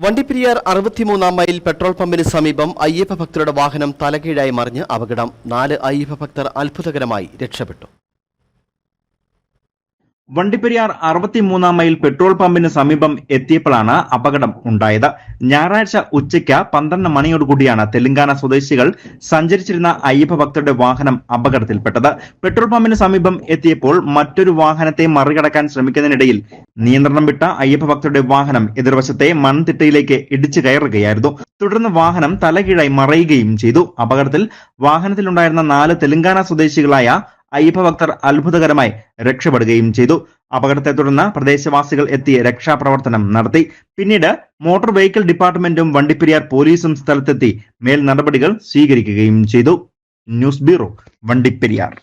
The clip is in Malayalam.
വണ്ടിപ്പെരിയാർ അറുപത്തിമൂന്നാം മൈൽ പെട്രോൾ പമ്പിന് സമീപം അയ്യപ്പ ഭക്തരുടെ വാഹനം തലകീഴായി മറിഞ്ഞ് അപകടം. നാല് അയ്യപ്പ ഭക്തർ അത്ഭുതകരമായി രക്ഷപ്പെട്ടു. വണ്ടിപ്പെരിയാർ അറുപത്തിമൂന്നാം മൈൽ പെട്രോൾ പമ്പിന് സമീപം എത്തിയപ്പോഴാണ് അപകടം ഉണ്ടായത്. ഞായറാഴ്ച ഉച്ചയ്ക്ക് പന്ത്രണ്ട് മണിയോടുകൂടിയാണ് തെലങ്കാന സ്വദേശികൾ സഞ്ചരിച്ചിരുന്ന അയ്യപ്പ ഭക്തരുടെ വാഹനം അപകടത്തിൽപ്പെട്ടത്. പെട്രോൾ പമ്പിന് സമീപം എത്തിയപ്പോൾ മറ്റൊരു വാഹനത്തെ മറികടക്കാൻ ശ്രമിക്കുന്നതിനിടയിൽ നിയന്ത്രണം വിട്ട അയ്യപ്പ ഭക്തരുടെ വാഹനം എതിർവശത്തെ മൺതിട്ടയിലേക്ക് ഇടിച്ചു കയറുകയായിരുന്നു. തുടർന്ന് വാഹനം തലകീഴായി മറയുകയും ചെയ്തു. അപകടത്തിൽ വാഹനത്തിലുണ്ടായിരുന്ന നാല് തെലങ്കാന സ്വദേശികളായ അയ്യപ്പ ഭക്തർ അത്ഭുതകരമായി രക്ഷപ്പെടുകയും ചെയ്തു. അപകടത്തെ തുടർന്ന് പ്രദേശവാസികൾ എത്തി രക്ഷാപ്രവർത്തനം നടത്തി. പിന്നീട് മോട്ടോർ വെഹിക്കിൾ ഡിപ്പാർട്ട്മെന്റും വണ്ടിപ്പെരിയാർ പോലീസും സ്ഥലത്തെത്തി മേൽ നടപടികൾ സ്വീകരിക്കുകയും ചെയ്തു. News bureau Vandiperiyar.